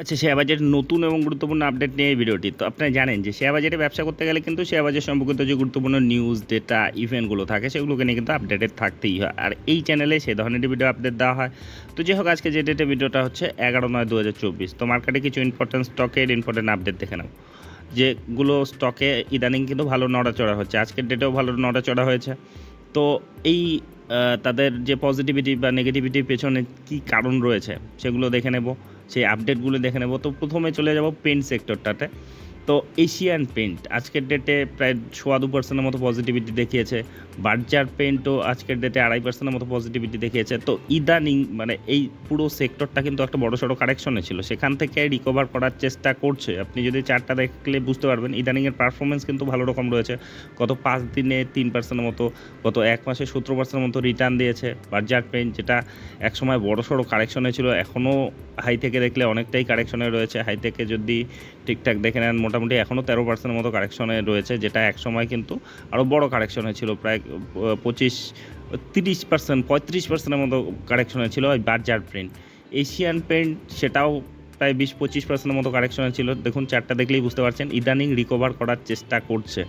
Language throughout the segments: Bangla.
আচ্ছা শেয়ার বাজারের নতুন এবং গুরুত্বপূর্ণ আপডেট নিয়ে এই ভিডিওটি। তো আপনারা জানেন যে শেয়ার বাজারে ব্যবসা করতে গেলে কিন্তু শেয়ার বাজার সম্পর্কিত যে গুরুত্বপূর্ণ নিউজ ডেটা ইভেন্টগুলো থাকে, সেগুলোকে নিয়ে কিন্তু আপডেটেড থাকতেই হয়। আর এই চ্যানেলে সেই ধরনের ভিডিও আপডেট দেওয়া হয়। তো যাই হোক, আজকে যে ডেটে ভিডিওটা হচ্ছে এগারো নয় দু হাজার চব্বিশ। তো মার্কেটে কিছু ইম্পর্টেন্ট স্টকের ইম্পর্টেন্ট আপডেট দেখে নাও। যেগুলো স্টকে ইদানিং কিন্তু ভালো নড়াচড়া হচ্ছে। আজকের ডেটেও ভালো নড়াচড়া হয়েছে। তো এই তাদের যে পজিটিভিটি বা নেগেটিভিটির পেছনে কী কারণ রয়েছে, সেগুলো দেখে নেব। সেই আপডেটগুলো দেখে নেব। তো প্রথমে চলে যাব পেন্ট সেক্টরটাতে তো এশিয়ান পেন্ট আজকের ডেটে প্রায় সোয়া দু পার্সেন্টের মতো পজিটিভিটি দেখিয়েছে। বার্জার পেন্টও আজকের ডেটে আড়াই পার্সেন্টের মতো পজিটিভিটি দেখিয়েছে। তো ইদানিং মানে এই পুরো সেক্টরটা কিন্তু একটা বড় সড়ো কারেকশনে ছিল। সেখান থেকে রিকভার করার চেষ্টা করছে। আপনি যদি চারটা দেখলে বুঝতে পারবেন ইদানিংয়ের পারফরমেন্স কিন্তু ভালো রকম রয়েছে। গত পাঁচ দিনে তিন পার্সেন্টের মতো, গত এক মাসে সতেরো পার্সেন্টের মতো রিটার্ন দিয়েছে বার্জার পেন্ট যেটা একসময় বড় সড়ো কারেকশনে ছিল। এখনও হাই থেকে দেখলে অনেকটাই কারেকশনে রয়েছে। হাই থেকে যদি ঠিকঠাক দেখে নেন। মোটামুটি এখনও তেরো পার্সেন্টের মতো কারেকশনে রয়েছে, যেটা একসময় কিন্তু আরও বড় কারেকশনে ছিল প্রায় পঁচিশ, তিরিশ পার্সেন্ট পঁয়ত্রিশ পার্সেন্টের মতো কারেকশনে ছিল ওই বার্জার প্রিন্ট এশিয়ান পেন্ট সেটাও প্রায় বিশ, পঁচিশ পার্সেন্টের মতো কারেকশনে ছিল দেখুন চারটা দেখলেই বুঝতে পারছেন, ইদানিং রিকভার করার চেষ্টা করছে,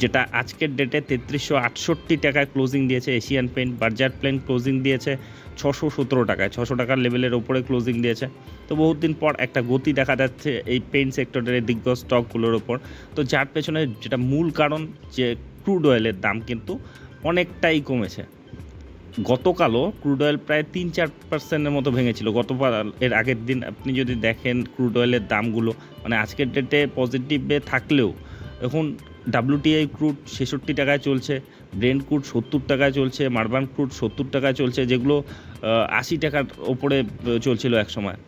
যেটা আজকের ডেটে তেত্রিশশো আটষট্টি টাকায় ক্লোজিং দিয়েছে। Asian paint Berger plain closing দিয়েছে। ছশো সতেরো টাকায়, ছশো টাকার লেভেলের ওপরে ক্লোজিং দিয়েছে। তো বহুত দিন পর একটা গতি দেখা যাচ্ছে এই পেন্ট সেক্টরের দিগ্গজ স্টকগুলোর ওপর তো যার পেছনে যেটা মূল কারণ যে ক্রুড অয়েলের দাম কিন্তু অনেকটাই কমেছে। গতকালও ক্রুড অয়েল প্রায় তিন চার পার্সেন্টের মতো ভেঙেছিল। গতবার এর আগের দিন আপনি যদি দেখেন ক্রুড অয়েলের দামগুলো মানে আজকের ডেটে পজিটিভে থাকলেও, এখন ডাব্লিউটিআই ক্রুড ছেষট্টি টাকায় চলছে ব্রেন্ড ক্রুড সত্তর টাকায় চলছে মার্বান ক্রুড সত্তর টাকায় চলছে, যেগুলো আশি টাকার ওপরে চলছিল এক সময়।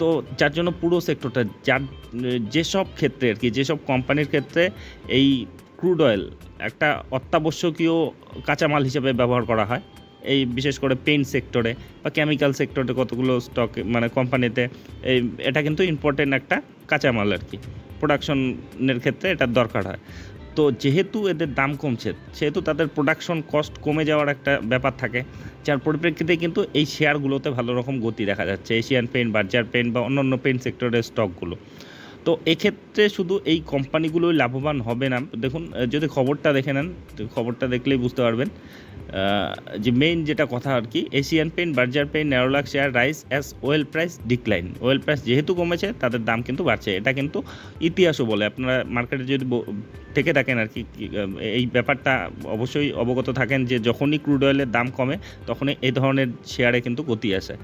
তো যার জন্য পুরো সেক্টরটা যার যেসব ক্ষেত্রে আর কি যেসব কোম্পানির ক্ষেত্রে এই ক্রুড অয়েল একটা অত্যাবশ্যকীয় কাঁচামাল হিসেবে ব্যবহার করা হয়। এই বিশেষ করে পেইন্ট সেক্টরে বা কেমিক্যাল সেক্টরে কতগুলো স্টক মানে কোম্পানিতে এই, এটা কিন্তু ইম্পর্টেন্ট একটা কাঁচামাল আর কি। প্রোডাকশনের ক্ষেত্রে এটার দরকার হয়। তো যেহেতু এদের দাম কমছে, সেহেতু তাদের প্রোডাকশন কস্ট কমে যাওয়ার একটা ব্যাপার থাকে। যার পরিপ্রেক্ষিতে কিন্তু এই শেয়ারগুলোতে ভালো রকম গতি দেখা যাচ্ছে এশিয়ান পেন্ট বার্জার পেন্ট বা অন্যান্য পেন্ট সেক্টরের স্টকগুলো তো এক্ষেত্রে শুধু এই কোম্পানিগুলোই লাভবান হবে না। দেখুন, যদি খবরটা দেখে নেন, খবরটা দেখলেই বুঝতে পারবেন। যে মেইন যেটা কথা আর কি Asian paint Berger paint Nerolac share rise as oil price decline oil price যেহেতু কমেছে তাদের দাম কিন্তু বাড়ছে। এটা কিন্তু ইতিহাসও বলে। আপনারা মার্কেটে যদি থেকে থাকেন আর কি, এই ব্যাপারটা অবশ্যই অবগত থাকেন যে যখনই ক্রুড অয়েলের দাম কমে তখনই এই ধরনের শেয়ারে কিন্তু গতি আসে।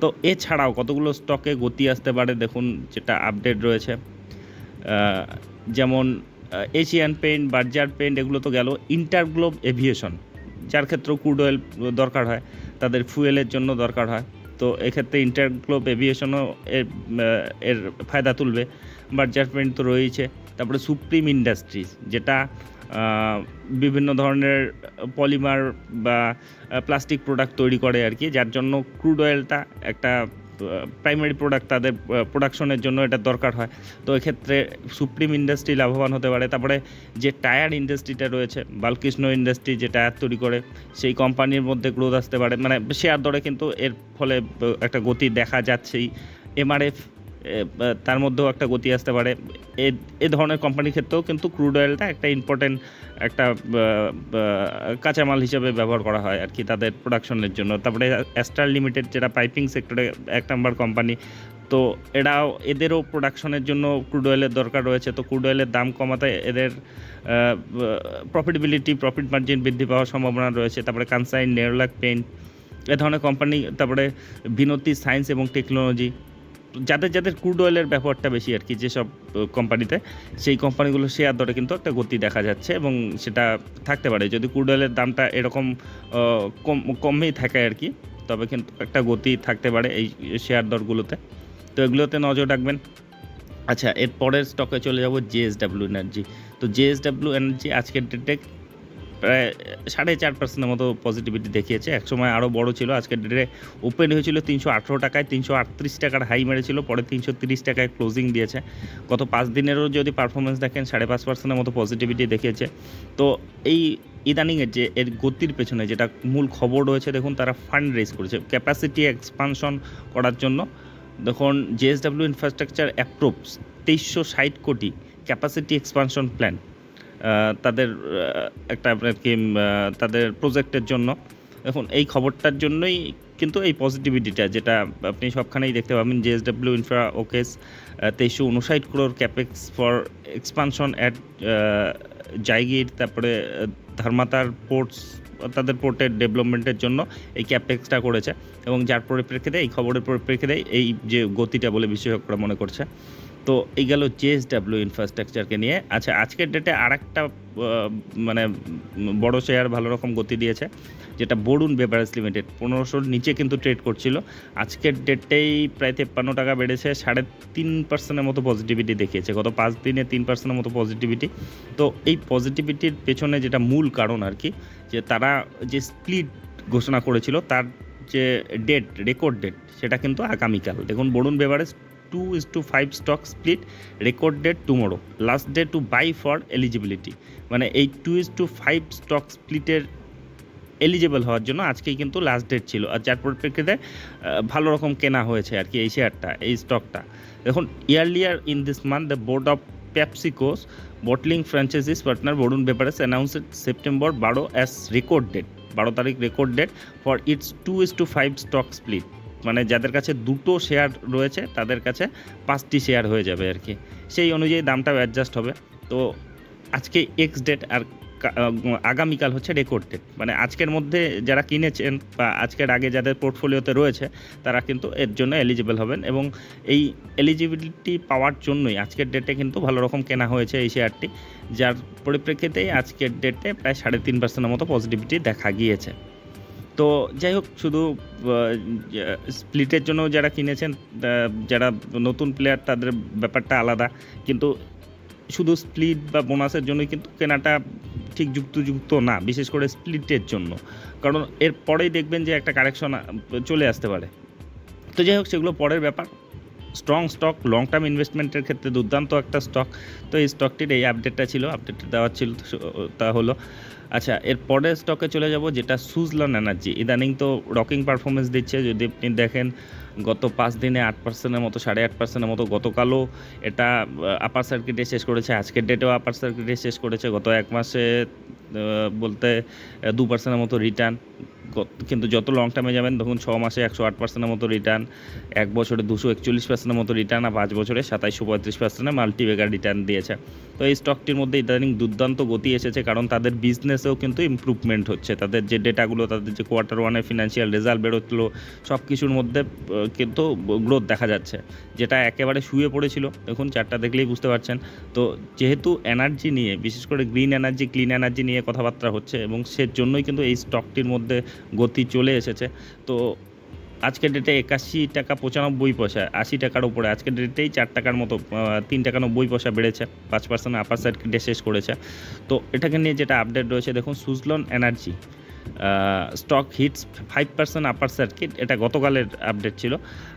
তো এছাড়াও কতগুলো স্টকে গতি আসতে পারে দেখুন যেটা আপডেট রয়েছে। যেমন এশিয়ান পেন্ট বার্জার পেন্ট এগুলো তো গেল ইন্টারগ্লোব এভিয়েশন যার ক্রুড অয়েল দরকার হয়, তাদের ফুয়েলের জন্য দরকার হয়। তো এক্ষেত্রে ইন্টারগ্লোব এভিয়েশনও এর এর ফায়দা তুলবে। বাট জাস্টমেন্ট তো রয়েছে তারপরে সুপ্রিম ইন্ডাস্ট্রিজ যেটা বিভিন্ন ধরনের পলিমার বা প্লাস্টিক প্রোডাক্ট তৈরি করে আর কি, যার জন্য ক্রুড অয়েলটা একটা প্রাইমারি প্রোডাক্ট তাদের প্রোডাকশনের জন্য এটা দরকার হয়। তো এক্ষেত্রে সুপ্রিম ইন্ডাস্ট্রি লাভবান হতে পারে। তারপরে যে টায়ার ইন্ডাস্ট্রিটা রয়েছে, বালকৃষ্ণ ইন্ডাস্ট্রি যে টায়ার তৈরি করে, সেই কোম্পানির মধ্যে গ্রোথ আসতে পারে। মানে শেয়ার দরে কিন্তু এর ফলে একটা গতি দেখা যাচ্ছেই। এমআরএফ তার মধ্যেও একটা গতি আসতে পারে। এ ধরনের কোম্পানির ক্ষেত্রেও কিন্তু ক্রুড অয়েলটা একটা ইম্পর্টেন্ট একটা কাঁচামাল হিসেবে ব্যবহার করা হয় আর কি তাদের প্রোডাকশনের জন্য। তারপরে অ্যাস্ট্রাল লিমিটেড যেটা পাইপিং সেক্টরে এক নম্বর কোম্পানি তো এরাও, এদেরও প্রোডাকশনের জন্য ক্রুড অয়েলের দরকার রয়েছে। তো ক্রুড অয়েলের দাম কমাতে এদের প্রফিটেবিলিটি প্রফিট মার্জিন বৃদ্ধি পাওয়ার সম্ভাবনা রয়েছে। তারপরে কানসাইন নেরোলাক পেন্ট এ ধরনের কোম্পানি তারপরে বিনতি সায়েন্স এবং টেকনোলজি যাদের যাদের ক্রুড অয়েলের ব্যবহারটা বেশি আর কি যেসব কোম্পানিতে সেই কোম্পানিগুলো শেয়ার দরে কিন্তু একটা গতি দেখা যাচ্ছে এবং সেটা থাকতে পারে। যদি ক্রুড অয়েলের দামটা এরকম কম, কমেই থাকে আর কি, তবে কিন্তু একটা গতি থাকতে পারে এই শেয়ার দরগুলোতে। তো এগুলোতে নজর রাখবেন। আচ্ছা এর পরের স্টকে চলে যাব জেএসডাব্লিউ এনার্জি তো জেএসডাব্লিউ এনার্জি আজকের ডেটে প্রায় সাড়ে চার পার্সেন্টের মতো পজিটিভিটি দেখিয়েছে। একসময় আরও বড় ছিল আজকের ডেটে ওপেন হয়েছিল তিনশো আঠেরো টাকায়, তিনশো আটত্রিশ টাকার হাই মেরেছিল, পরে তিনশো তিরিশ টাকায় ক্লোজিং দিয়েছে। গত পাঁচ দিনেরও যদি পারফরমেন্স দেখেন, সাড়ে পাঁচ পার্সেন্টের মতো পজিটিভিটি দেখিয়েছে। তো এই ইদানিংয়ের যে এর গতির পেছনে যেটা মূল খবর রয়েছে, দেখুন তারা ফান্ড রেজ করেছে ক্যাপাসিটি এক্সপানশন করার জন্য। দেখুন জেএসডাব্লিউ ইনফ্রাস্ট্রাকচার অ্যাপ্রুভস তেইশশো ষাট কোটি ক্যাপাসিটি এক্সপানশন প্ল্যান তাদের একটা আপনার কি তাদের প্রজেক্টের জন্য। এখন এই খবরটার জন্যই কিন্তু এই পজিটিভিটিটা যেটা আপনি সবখানেই দেখতে পাবেন জেএসডাব্লিউ ইনফ্রা ওকেস তেইশশো উনষাট crore capex for expansion at Jaigarh তারপরে ধর্মাতার পোর্টস তাদের পোর্টের ডেভেলপমেন্টের জন্য এই ক্যাপেক্সটা করেছে। এবং যার পরিপ্রেক্ষিতে, এই খবরের পরিপ্রেক্ষিতে এই যে গতিটা বলে বিশেষজ্ঞরা মনে করছে। তো এই গেল জেএসডাব্লিউ ইনফ্রাস্ট্রাকচারকে নিয়ে। আচ্ছা আজকের ডেটে আর একটা মানে বড় শেয়ার ভালো রকম গতি দিয়েছে, যেটা বরুণ বেভারেজ লিমিটেড পনেরোশোর নিচে কিন্তু ট্রেড করছিল। আজকের ডেটেই প্রায় তেপ্পান্ন টাকা বেড়েছে, সাড়ে তিন পার্সেন্টের মতো পজিটিভিটি দেখিয়েছে। গত পাঁচ দিনে তিন পার্সেন্টের মতো পজিটিভিটি তো এই পজিটিভিটির পেছনে যেটা মূল কারণ আর কি, যে তারা যে স্প্লিট ঘোষণা করেছিল, তার যে ডেট রেকর্ড ডেট সেটা কিন্তু আগামীকাল। দেখুন Varun beverage two is to five stock split record date tomorrow last day to buy for eligibility মানে এই টু ইজ টু ফাইভ স্টক স্প্লিটের এলিজিবল হওয়ার জন্য আজকেই কিন্তু লাস্ট ডেট ছিল। আর যার পরিপ্রেক্ষিতে ভালো রকম কেনা হয়েছে আর কি এই শেয়ারটা এই স্টকটা দেখুন earlier in this month the board of PepsiCo's bottling franchises partner Varun beverages announce September বারো অ্যাস রেকর্ড ডেট বারো তারিখ record date for its two is to five stock split মানে যাদের কাছে দুটো শেয়ার রয়েছে, তাদের কাছে পাঁচটি শেয়ার হয়ে যাবে আর কি। সেই অনুযায়ী দামটাও অ্যাডজাস্ট হবে। তো আজকে এক্স ডেট আর আগামীকাল হচ্ছে রেকর্ড ডেট মানে আজকের মধ্যে যারা কিনেছেন বা আজকের আগে যাদের পোর্টফোলিওতে রয়েছে, তারা কিন্তু এর জন্য এলিজিবল হবেন এবং এই এলিজিবিলিটি পাওয়ার জন্যই আজকের ডেটে কিন্তু ভালো রকম কেনা হয়েছে এই শেয়ারটি, যার পরিপ্রেক্ষিতেই আজকের ডেটে প্রায় সাড়ে তিন পার্সেন্টের মতো পজিটিভিটি দেখা গিয়েছে। তো যাই হোক, শুধু স্প্লিটের জন্য যারা কিনেছেন যারা নতুন প্লেয়ার তাদের ব্যাপারটা আলাদা। কিন্তু শুধু স্প্লিট বা বোনাসের জন্যই কিন্তু কেনাটা ঠিক যুক্তযুক্ত না, বিশেষ করে স্প্লিটের জন্য। কারণ এর পরেই দেখবেন যে একটা কারেকশন চলে আসতে পারে। তো যাই হোক, সেগুলো পরের ব্যাপার। স্ট্রং স্টক লং টার্ম ইনভেস্টমেন্টের ক্ষেত্রে দুর্দান্ত একটা স্টক তো এই স্টকটির এই আপডেটটা ছিল আপডেটটা দেওয়া ছিল, তা হলো। আচ্ছা এর পরের স্টকে চলে যাব, যেটা সুজলন এনার্জি ইদানিং তো রকিং পারফরমেন্স দিচ্ছে, যদি আপনি দেখেন, গত পাঁচ দিনে আট পার্সেন্টের মতো, সাড়ে আট পার্সেন্টের মতো, গতকালও এটা আপার সার্কিটে শেষ করেছে, আজকের ডেটেও আপার সার্কিটে শেষ করেছে, গত এক মাসে বলতে দু পার্সেন্টের মতো রিটার্ন কিন্তু যত লং টার্মে যাবেন দেখুন ছ মাসে একশো আট পার্সেন্টের মতো রিটার্ন এক বছরে দুশো একচল্লিশ পার্সেন্টের মতো রিটার্ন আর পাঁচ বছরে সাতাইশশো পঁয়ত্রিশ পার্সেন্টের মাল্টিবেগার রিটার্ন দিয়েছে। তো এই স্টকটির মধ্যে ইদানিং দুর্দান্ত গতি এসেছে, কারণ তাদের বিজনেসেও কিন্তু ইমপ্রুভমেন্ট হচ্ছে। তাদের যে ডেটাগুলো তাদের যে কোয়ার্টার ওয়ানের ফিনান্সিয়াল রেজাল্ট বেরোচ্ছিলো সব কিছুর মধ্যে কিন্তু গ্রোথ দেখা যাচ্ছে, যেটা একেবারে শুয়ে পড়েছিল। দেখুন চারটা দেখলেই বুঝতে পারছেন। তো যেহেতু এনার্জি নিয়ে, বিশেষ করে গ্রিন এনার্জি ক্লিন এনার্জি নিয়ে কথাবার্তা হচ্ছে, এবং সেজন্যই কিন্তু এই স্টকটির মধ্যে গতি চলে এসেছে। তো আজকের ডেটে একাশি টাকা পঁচানব্বই পয়সা, আশি টাকার উপরে। আজকের ডেটেই চার টাকার মতো তিন টাকা নব্বই পয়সা বেড়েছে। পাঁচ পার্সেন্ট আপার সার্কিটে শেষ করেছে। তো এটাকে নিয়ে যেটা আপডেট রয়েছে, দেখুন Suzlon energy stock hits five percent upper circuit এটা গতকালের আপডেট ছিল।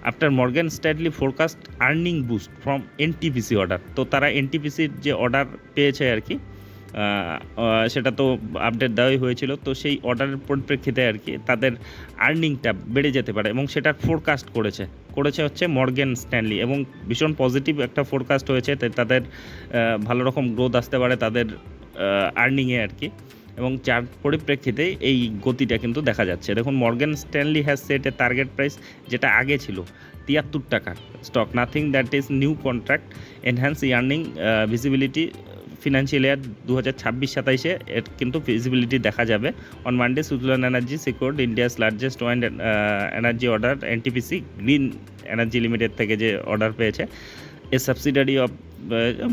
After Morgan Stanley forecast earning boost from NTPC order তো তারা এনটিপিসির যে অর্ডার পেয়েছে আর কি সেটা তো আপডেট দেওয়াই হয়েছিল। তো সেই অর্ডারের পরিপ্রেক্ষিতে আর কি তাদের আর্নিংটা বেড়ে যেতে পারে এবং সেটার ফোরকাস্ট করেছে। করেছে হচ্ছে মর্গেন স্ট্যানলি এবং ভীষণ পজিটিভ একটা ফোরকাস্ট হয়েছে। তাই তাদের ভালো রকম গ্রোথ আসতে পারে তাদের আর্নিংয়ে আর কি। এবং যার পরিপ্রেক্ষিতে এই গতিটা কিন্তু দেখা যাচ্ছে। দেখুন Morgan Stanley has set a target price যেটা আগে ছিল তিয়াত্তর টাকার stock nothing that is new contract enhance earning visibility financial year দু হাজার ছাব্বিশ সাতাইশে এর কিন্তু ভিজিবিলিটি দেখা যাবে। On Monday Suzlon energy secured India's largest wind energy order NTPC green energy limited থেকে যে অর্ডার পেয়েছে। এ সাবসিডারি অফ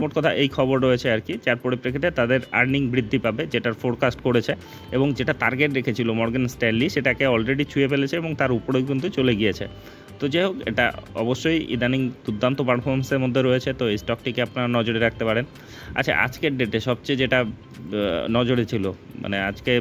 মোট কথা এই খবর রয়েছে আর কি। যার পরিপ্রেক্ষিতে তাদের আর্নিং বৃদ্ধি পাবে, যেটার ফোরকাস্ট করেছে এবং যেটা টার্গেট রেখেছিল মর্গান স্ট্যানলি সেটাকে অলরেডি ছুঁয়ে ফেলেছে এবং তার উপরেও কিন্তু চলে গিয়েছে। তো যাই হোক, এটা অবশ্যই ইদানিং দুর্দান্ত পারফরমেন্সের মধ্যে রয়েছে, তো এই স্টকটিকে আপনারা নজরে রাখতে পারেন। আচ্ছা আজকের ডেটে সবচেয়ে যেটা নজরে ছিল মানে আজকে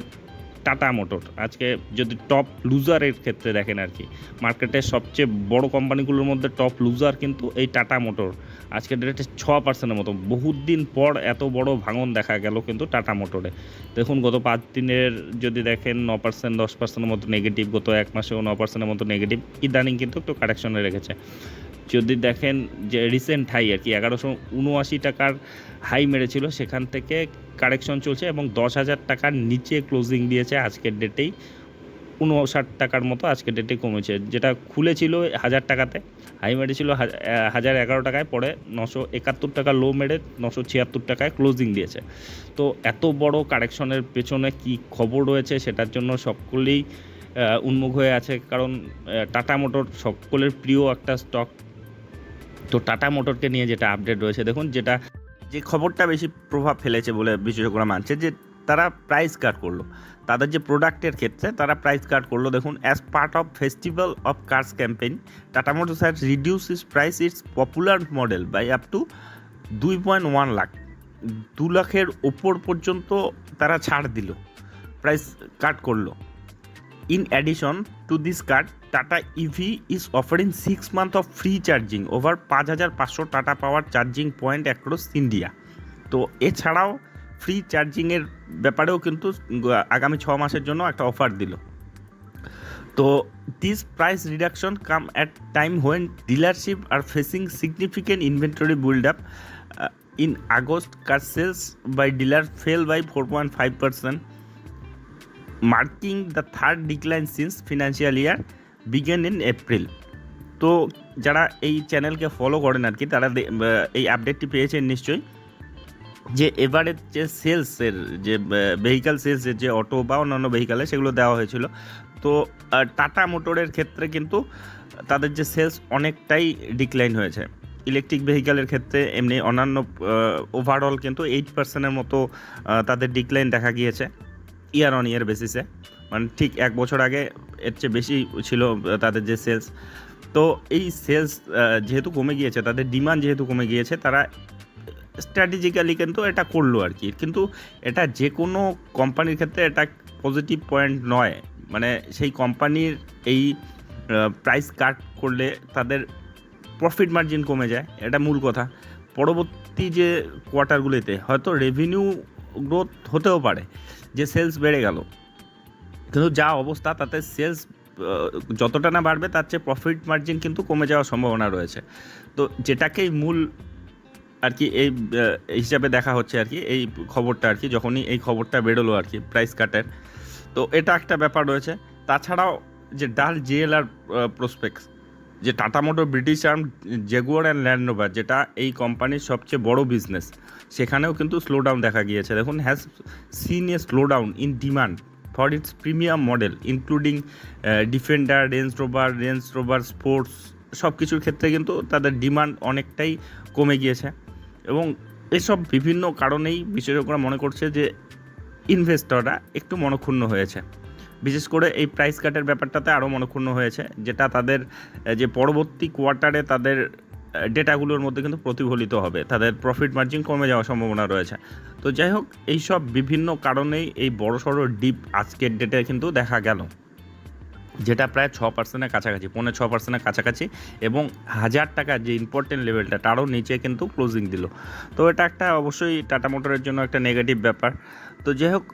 টাটা মোটর। আজকে যদি টপ লুজারের ক্ষেত্রে দেখেন আর কি মার্কেটের সবচেয়ে বড় কোম্পানিগুলোর মধ্যে টপ লুজার কিন্তু এই টাটা মোটর। আজকে ডেটে ছ পার্সেন্টের মতো। বহুত দিন পর এত বড় ভাঙন দেখা গেল কিন্তু টাটা মোটরে। দেখুন, গত পাঁচ দিনের যদি দেখেন, ন পার্সেন্ট দশ পার্সেন্টের মতো নেগেটিভ গত এক মাসেও ন পার্সেন্টের মতো নেগেটিভ ইদানিং কিন্তু একটু কারেকশনে রেখেছে। যদি দেখেন যে রিসেন্ট হাই আর কি, এগারোশো উনআশি টাকার হাই মেরেছিল, সেখান থেকে কারেকশন চলছে এবং দশ হাজার টাকার নিচে ক্লোজিং দিয়েছে আজকের ডেটেই উনষাট টাকার মতো আজকের ডেটে কমেছে, যেটা খুলেছিল হাজার টাকাতে। হাই মেরেছিল হাজ- হাজার এগারো টাকায়, পরে নশো একাত্তর টাকা লো মেরে নশো ছিয়াত্তর টাকায় ক্লোজিং দিয়েছে। তো এত বড় কারেকশনের পেছনে কি খবর রয়েছে সেটার জন্য সকলেই উন্মুখ হয়ে আছে। কারণ টাটা মোটর সকলের প্রিয় একটা স্টক তো টাটা মোটরকে নিয়ে যেটা আপডেট রয়েছে, দেখুন যেটা যে খবরটা বেশি প্রভাব ফেলেছে বলে বিশেষজ্ঞরা মানছে যে তারা প্রাইস কাট করল। তাদের যে প্রোডাক্টের ক্ষেত্রে তারা প্রাইস কাট করল, দেখুন as part of festival of cars campaign Tata motors has reduce its price its popular model by up to দুই পয়েন্ট ওয়ান লাখ দু লাখের ওপর পর্যন্ত তারা ছাড় দিল প্রাইস কাট করল। In addition to this card, Tata EV is offering six months of free charging over পাঁচ হাজার পাঁচশো Tata power charging point across India তো এছাড়াও ফ্রি চার্জিংয়ের ব্যাপারেও কিন্তু আগামী ছ মাসের জন্য একটা অফার দিল। তো this price reduction come at time when dealership are facing significant inventory build up in August car sales by dealer fell by four point five percent marking the third decline since financial year began in April. তো যারা এই চ্যানেলকে ফলো করেন আর কি, তারা এই আপডেটটি পেয়েছেন নিশ্চয়ই। যে এবারের যে সেলসের যে ভেহিকাল সেলসের যে অটো বা অন্যান্য ভেহিকালে সেগুলো দেওয়া হয়েছিল। তো টাটা মোটরের ক্ষেত্রে কিন্তু তাদের যে সেলস অনেকটাই ডিক্লাইন হয়েছে। ইলেকট্রিক ভেহিকালের ক্ষেত্রে এমনি অন্যান্য ওভারঅল কিন্তু এইট পার্সেন্টের মতো তাদের ডিক্লাইন দেখা গিয়েছে। ইয়ার অন ইয়ার বেসিসে। মানে ঠিক এক বছর আগে এর চেয়ে বেশি ছিল তাদের যে সেলস। তো এই সেলস যেহেতু কমে গিয়েছে, তাদের ডিমান্ড যেহেতু কমে গিয়েছে, তারা স্ট্র্যাটেজিক্যালি কিন্তু এটা করল আর কি। কিন্তু এটা যে কোনো কোম্পানির ক্ষেত্রে এটা পজিটিভ পয়েন্ট নয়। মানে সেই কোম্পানির এই প্রাইস কাট করলে তাদের প্রফিট মার্জিন কমে যায়। এটা মূল কথা। পরবর্তী যে কোয়ার্টারগুলিতে হয়তো রেভিনিউ গ্রোথ হতেও পারে, যে সেলস বেড়ে গেল। কিন্তু যা অবস্থা, তাতে সেলস যতটা না বাড়বে, তার চেয়ে প্রফিট মার্জিন কিন্তু কমে যাওয়ার সম্ভাবনা রয়েছে। তো যেটাকেই মূল আর কি এই হিসাবে দেখা হচ্ছে আর কি, এই খবরটা আর কি, যখনই এই খবরটা বেরোলো আর কি প্রাইস কাটের তো এটা একটা ব্যাপার রয়েছে। তাছাড়াও যে ডাল জিএলআর প্রসপেক্টস যে Tata motor British arm Jaguar and Land Rover যেটা এই কোম্পানির সবচেয়ে বড় বিজনেস সেখানেও কিন্তু স্লো ডাউন দেখা গিয়েছে। দেখুন has seen a slow down in demand for its premium model including Defender Range Rover Range Rover sports সব কিছুর ক্ষেত্রে কিন্তু তাদের ডিমান্ড অনেকটাই কমে গিয়েছে। এবং এসব বিভিন্ন কারণেই বিশেষজ্ঞরা মনে করছে যে ইনভেস্টররা একটু মনক্ষুণ্ণ হয়েছে। বিশেষ করে এই প্রাইস কাটের ব্যাপারটাতে আরও মনক্ষুণ্ণ হয়েছে, যেটা তাদের, যে পরবর্তী কোয়ার্টারে তাদের ডেটাগুলোর মধ্যে কিন্তু প্রতিফলিত হবে। তাদের প্রফিট মার্জিন কমে যাওয়ার সম্ভাবনা রয়েছে। তো যাই হোক এইসব বিভিন্ন কারণেই এই বড়সড় ডিপ আজকের ডেটে কিন্তু দেখা গেল। যেটা প্রায় ছ পার্সেন্টের কাছাকাছি, পৌনে ছ পার্সেন্টের কাছাকাছি এবং হাজার টাকার যে ইম্পর্টেন্ট লেভেলটা তারও নিচে কিন্তু ক্লোজিং দিল। তো এটা একটা অবশ্যই টাটা মোটরের জন্য একটা নেগেটিভ ব্যাপার। তো যাই হোক